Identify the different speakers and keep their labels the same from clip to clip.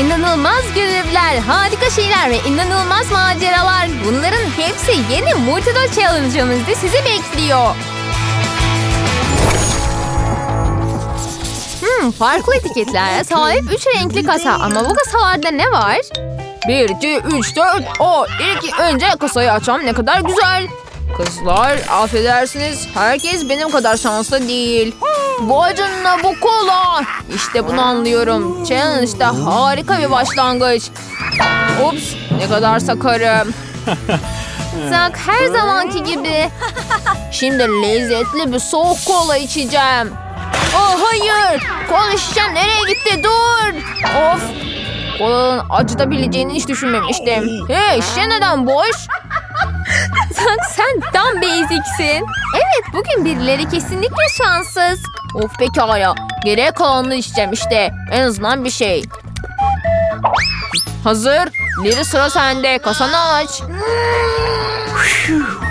Speaker 1: İnanılmaz görevler, harika şeyler ve inanılmaz maceralar. Bunların hepsi yeni Multidol Challenge'ımızda sizi bekliyor. Hmm, farklı etiketlere sahip üç renkli kasa ama bu kasalarda ne var? 1, 2, 3, 4. O ilk önce kasayı açam ne kadar güzel. Kızlar affedersiniz herkes benim kadar şanslı değil. Bu acınla bu kola. İşte bunu anlıyorum. Challenge'da harika bir başlangıç. Ups ne kadar sakarım. Zak her zamanki gibi. Şimdi lezzetli bir soğuk kola içeceğim. Oh hayır. Kola şişem nereye gitti? Dur. Of. Kolanın acıtabileceğini hiç düşünmemiştim. Hey şişe neden boş? Zak sen tam beziksin. Evet bugün birileri kesinlikle şanssız. Of pekala. Geriye kalanını içeceğim işte. En azından bir şey. Hazır. Lili sıra sende. Kasanı aç.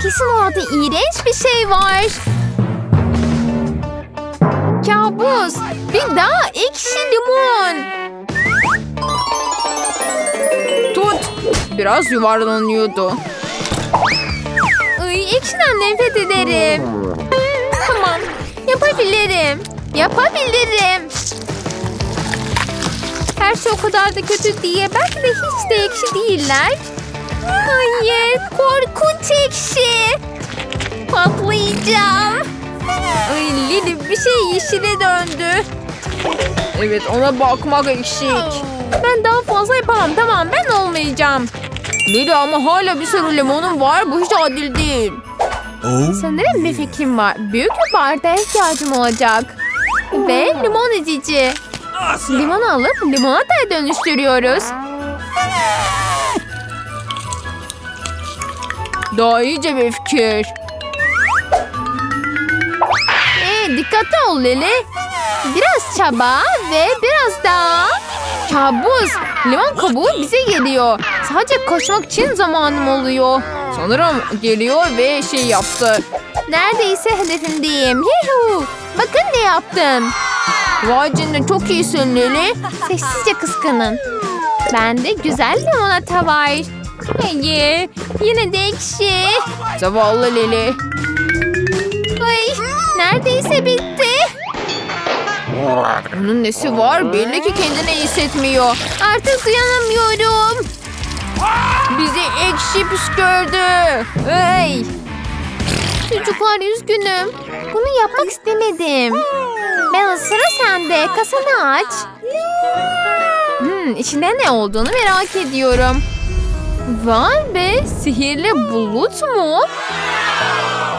Speaker 1: Kesin orada iğrenç bir şey var. Kabus. Bir daha ekşi limon. Tut. Biraz yuvarlanıyordu. Ay, ekşiden nefret ederim. Tamam. Yapabilirim. Yapabilirim. Her şey o kadar da kötü diye belki de hiç de ekşi değiller. Hayır, korkunç ekşi. Patlayacağım. Ay Lili bir şey yeşile döndü. Evet ona bakmak eksik. Ben daha fazla yapamam tamam ben olmayacağım. Lili ama hala bir sürü limonum var bu hiç adil değil. Sanırım bir fikrim var. Büyük bir bardağa ihtiyacım olacak. Ve limon ezici. Limon alıp limonataya dönüştürüyoruz. Daha iyice bir fikir. Ee, dikkatli ol Lili. Biraz çaba ve biraz daha. Kabus. Limon kabuğu bize geliyor. Sadece koşmak için zamanım oluyor. Sanırım geliyor ve şey yaptı. Neredeyse hedefimdeyim. Yuhu. Bakın ne yaptım. Vay canına çok iyisin Lili. Sessizce kıskanın. Bende güzel limonata var. Hayır. Yine de ekşi. Zavallı Lili. Ay, neredeyse bitti. Onun nesi var? Belli ki kendini iyi hissetmiyor. Artık dayanamıyorum. Bizi ekşi püskürdü. Hey. Çocuklar üzgünüm. Bunu yapmak istemedim. Bella sıra sende. Kasanı aç. Hmm, içinde ne olduğunu merak ediyorum. Vay be sihirli bulut mu?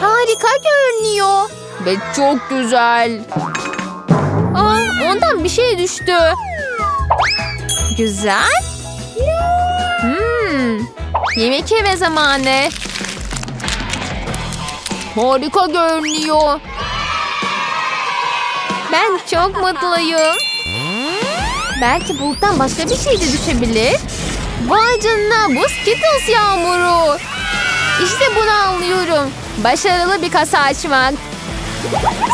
Speaker 1: Harika görünüyor. Ve çok güzel. Aa, ondan bir şey düştü. Güzel. Hmm, yemek yeme zamanı. Harika görünüyor. Ben çok mutluyum. Belki buluttan başka bir şey de düşebilir. Vay canına bu Skittles yağmuru. İşte bunu anlıyorum. Başarılı bir kasa açmak.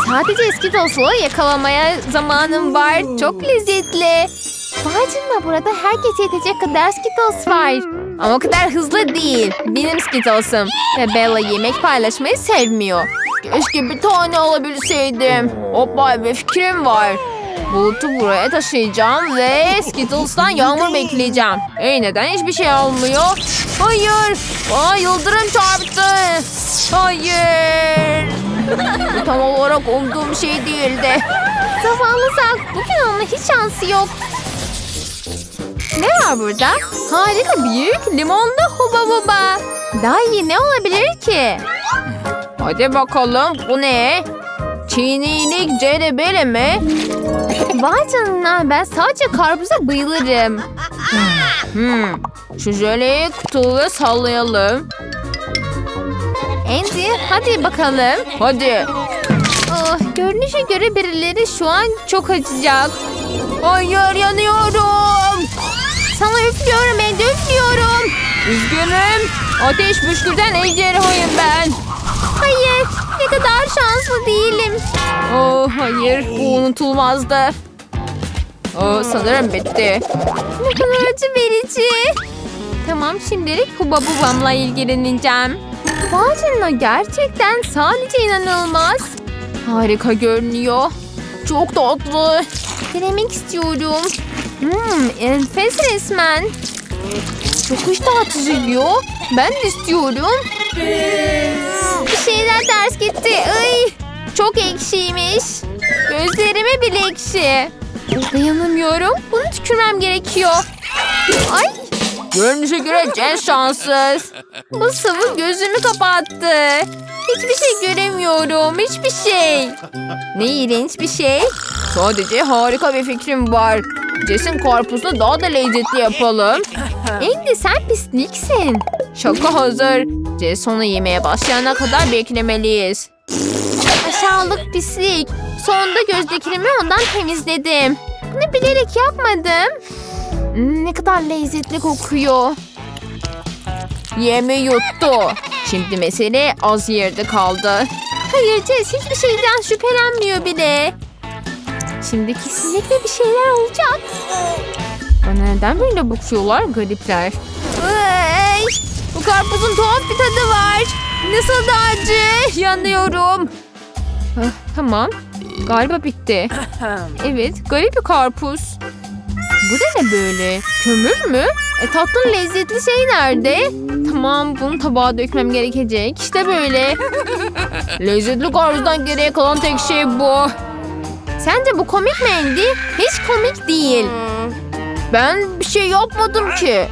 Speaker 1: Sadece Skittles'ı yakalamaya zamanım var. Çok lezzetli. Canına burada herkese yetecek kadar Skittles var. Ama o kadar hızlı değil. Benim Skittles'ım. Ve Bella yemek paylaşmayı sevmiyor. Keşke bir tane alabilseydim. Hoppa bir fikrim var. Bulutu buraya taşıyacağım ve Skittles'tan yağmur bekleyeceğim. Hey neden hiçbir şey olmuyor? Hayır. Aa yıldırım çarptı. Hayır. Bu tam olarak umduğum şey değildi. Zavallı Zak. Bugün onun hiç şansı yok. Ne var burada? Harika büyük limonlu huba buba. Daha iyi ne olabilir ki? Hadi bakalım bu ne? Çiğnilik cerebeli mi? Vay canına ben sadece karpuza bayılırım. Hmm, şu jöleyi kutuya sallayalım. Andy hadi bakalım. Hadi. Oh, görünüşe göre birileri şu an çok acıyacak. Hayır yanıyorum. Sana üflüyorum Andy üflüyorum. Üzgünüm. Ateş püskürten ejderhayım ben. Hayır ne kadar şanslı değilim. Oh hayır bu unutulmazdı. Aa, sanırım bitti. Ne kadar acı verici. Tamam şimdilik Huba Bubam'la ilgileneceğim. Vay gerçekten sadece inanılmaz. Harika görünüyor. Çok tatlı. Denemek istiyorum. Hmm, enfes resmen. Çok iştah yiyor. Ben de istiyorum. Bir şeyler ters gitti. Ay, çok ekşiymiş. Gözlerime bile ekşi. Dayanamıyorum. Bunu tükürmem gerekiyor. Ay. Görünüşe göre Jess şanssız. Bu sıvı gözümü kapattı. Hiçbir şey göremiyorum. Hiçbir şey. Ne iğrenç bir şey. Sadece harika bir fikrim var. Jess'in karpuzunu daha da lezzetli yapalım. Andy sen pisliksin. Şaka hazır. Jess onu yemeye başlayana kadar beklemeliyiz. Aşağılık pislik. Sonunda gözdekimi ondan temizledim. Bunu bilerek yapmadım. Ne kadar lezzetli kokuyor. Yemi yuttu. Şimdi mesele az yerde kaldı. Hayır Jess hiçbir şeyden şüphelenmiyor bile. Şimdi kesinlikle bir şeyler olacak. Bana neden böyle bakıyorlar garipler? Ay, bu karpuzun tuhaf bir tadı var. Nasıl da acı. Yanıyorum. Ah, tamam. Galiba bitti. Evet garip bir karpuz. Bu da ne böyle? Kömür mü? E tatlının lezzetli şey nerede? Tamam bunu tabağa dökmem gerekecek. İşte böyle. lezzetli karpuzdan geriye kalan tek şey bu. Sence bu komik mi Andy? Hiç komik değil. Ben bir şey yapmadım ki.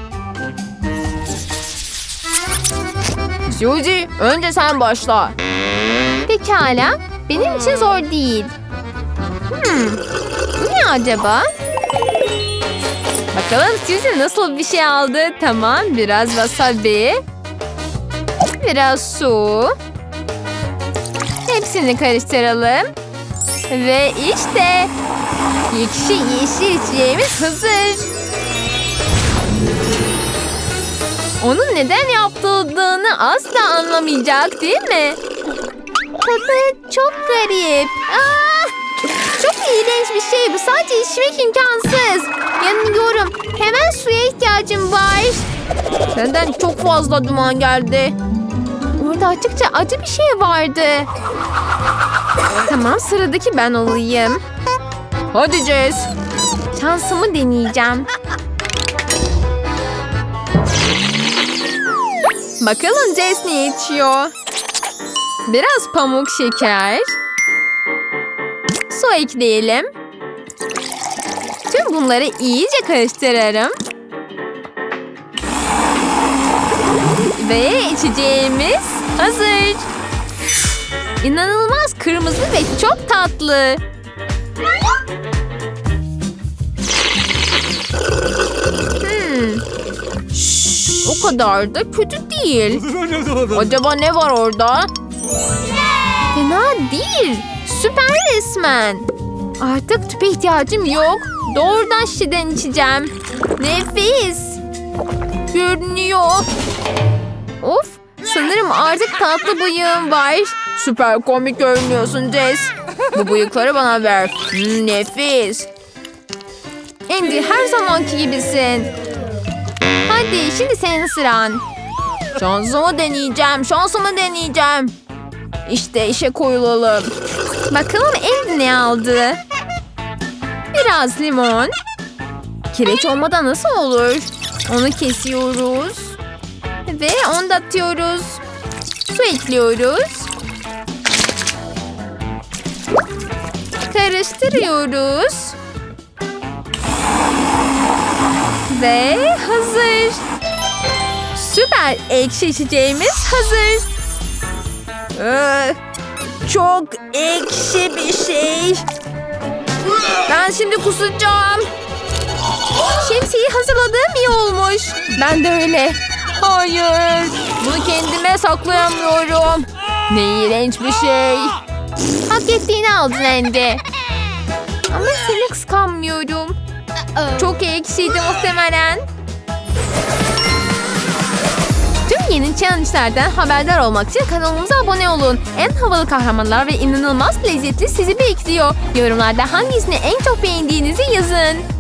Speaker 1: Suzy önce sen başla. Pekala. Benim için zor değil. Hmm, ne acaba? Bakalım Suzy nasıl bir şey aldı. Tamam biraz wasabi. Biraz su. Hepsini karıştıralım. Ve işte ekşi yeşil içeceğimiz hazır. Onun neden yaptığını asla anlamayacak değil mi? Tadı çok garip. Aa, iğrenç bir şey bu. Sadece içmek imkansız. Yanıyorum. Hemen suya ihtiyacım var. Senden çok fazla duman geldi. Orada açıkça acı bir şey vardı. Tamam sıradaki ben olayım. Hadi Jess. Şansımı deneyeceğim. Bakalım Jess ne içiyor? Biraz pamuk şeker. Su ekleyelim. Tüm bunları iyice karıştırırım. Ve içeceğimiz hazır. İnanılmaz kırmızı ve çok tatlı. Hmm. O kadar da kötü değil. Acaba ne var orada? Fena değil. Süper resmen. Artık tüpe ihtiyacım yok. Doğrudan şişeden içeceğim. Nefis. Görünüyor. Of. Sanırım artık tatlı bıyığım var. Süper komik görünüyorsun Jess. Bu bıyıkları bana ver. Hmm, nefis. Andy her zamanki gibisin. Hadi şimdi senin sıran. Şansımı deneyeceğim. Şansımı deneyeceğim. İşte işe koyulalım. Bakalım Andy ne aldı? Biraz limon. Kireç olmadan nasıl olur? Onu kesiyoruz. Ve onu da atıyoruz. Su ekliyoruz. Karıştırıyoruz. Ve hazır. Süper ekşi içeceğimiz hazır. Ee, çok ekşi bir şey. Ben şimdi kusacağım. Şemsiyeyi hazırladığım iyi olmuş. Ben de öyle. Hayır. Bunu kendime saklayamıyorum. Ne iğrenç bir şey. Hak ettiğini aldın Andy. Ama seni kıskanmıyorum. Çok ekşiydi muhtemelen. Tüm yeni challenge'lerden haberdar olmak için kanalımıza abone olun. En havalı kahramanlar ve inanılmaz lezzetli sizi bekliyor. Yorumlarda hangisini en çok beğendiğinizi yazın.